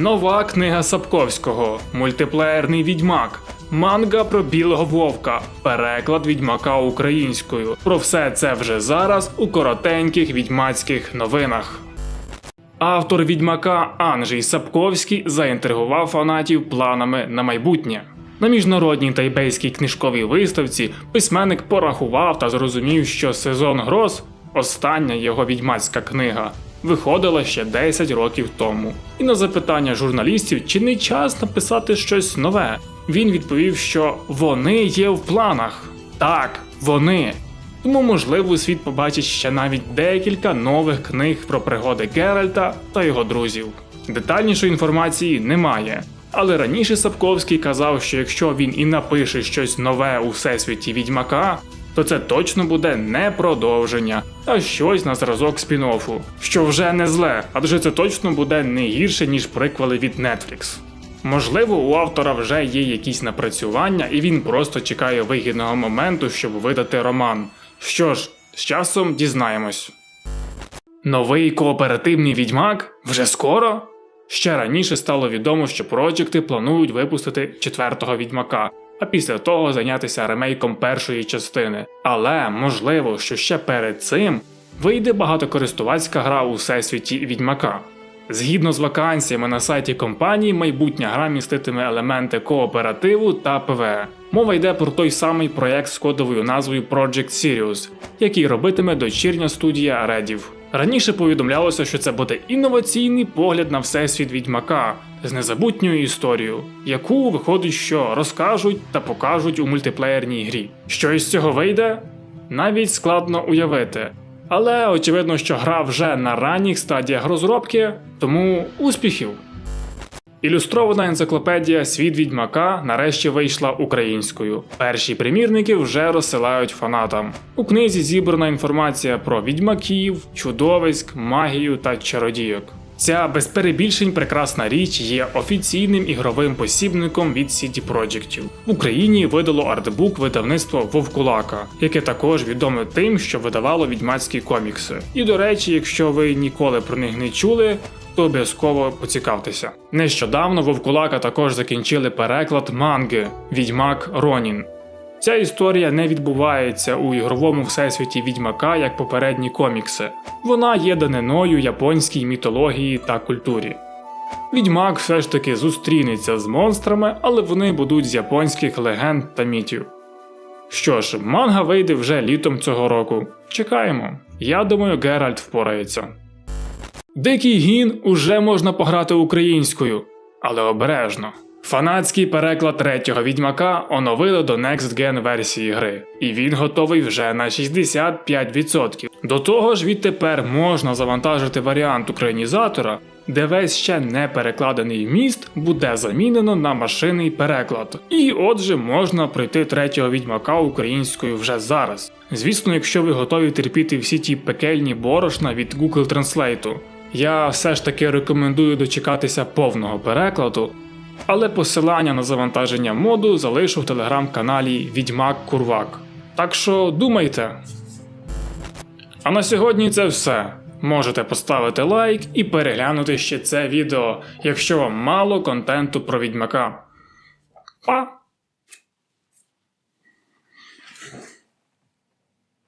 Нова книга Сапковського, мультиплеєрний відьмак, манга про білого вовка, переклад відьмака українською. Про все це вже зараз у коротеньких відьмацьких новинах. Автор відьмака Анжей Сапковський заінтригував фанатів планами на майбутнє. На міжнародній тайбейській книжковій виставці письменник порахував та зрозумів, що сезон гроз остання його відьмацька книга. Виходила ще 10 років тому. І на запитання журналістів, чи не час написати щось нове, він відповів, що вони є в планах. Так, вони. Тому, можливо, світ побачить ще навіть декілька нових книг про пригоди Геральта та його друзів. Детальнішої інформації немає. Але раніше Сапковський казав, що якщо він і напише щось нове у всесвіті відьмака, то це точно буде не продовження, а щось на зразок спін-оффу, що вже не зле, адже це точно буде не гірше, ніж приквели від Netflix. Можливо, у автора вже є якісь напрацювання, і він просто чекає вигідного моменту, щоб видати роман. Що ж, з часом дізнаємось. Новий кооперативний відьмак? Вже скоро? Ще раніше стало відомо, що проджекти планують випустити четвертого відьмака, а після того зайнятися ремейком першої частини. Але можливо, що ще перед цим вийде багатокористувацька гра у всесвіті відьмака. Згідно з вакансіями на сайті компанії, майбутня гра міститиме елементи кооперативу та ПВЕ. Мова йде про той самий проєкт з кодовою назвою Project Sirius, який робитиме дочірня студія Редів. Раніше повідомлялося, що це буде інноваційний погляд на всесвіт відьмака з незабутньою історією, яку виходить, що розкажуть та покажуть у мультиплеєрній грі. Що із цього вийде? Навіть складно уявити. Але очевидно, що гра вже на ранніх стадіях розробки, тому успіхів! Ілюстрована енциклопедія Світ відьмака нарешті вийшла українською. Перші примірники вже розсилають фанатам. У книзі зібрана інформація про відьмаків, чудовиськ, магію та чародійок. Ця без перебільшень прекрасна річ є офіційним ігровим посібником від CD Projektів. В Україні видало артбук видавництво Вовкулака, яке також відоме тим, що видавало відьмацькі комікси. І до речі, якщо ви ніколи про них не чули, то обов'язково поцікавтеся. Нещодавно Вовкулака також закінчили переклад манги Відьмак Ронін. Ця історія не відбувається у ігровому всесвіті відьмака як попередні комікси. Вона є даниною японській мітології та культурі. Відьмак все ж таки зустрінеться з монстрами, але вони будуть з японських легенд та мітів. Що ж, манга вийде вже літом цього року. Чекаємо. Я думаю, Геральт впорається. Дикий гін уже можна пограти українською, але обережно. Фанатський переклад третього відьмака оновили до Next Gen версії гри, і він готовий вже на 65%. До того ж, відтепер можна завантажити варіант українізатора, де весь ще не перекладений міст буде замінено на машинний переклад. І отже, можна пройти третього відьмака українською вже зараз. Звісно, якщо ви готові терпіти всі ті пекельні борошна від Google Translate. Я все ж таки рекомендую дочекатися повного перекладу, але посилання на завантаження моду залишу в телеграм-каналі Відьмак Курвак. Так що думайте. А на сьогодні це все. Можете поставити лайк і переглянути ще це відео, якщо вам мало контенту про відьмака. Па!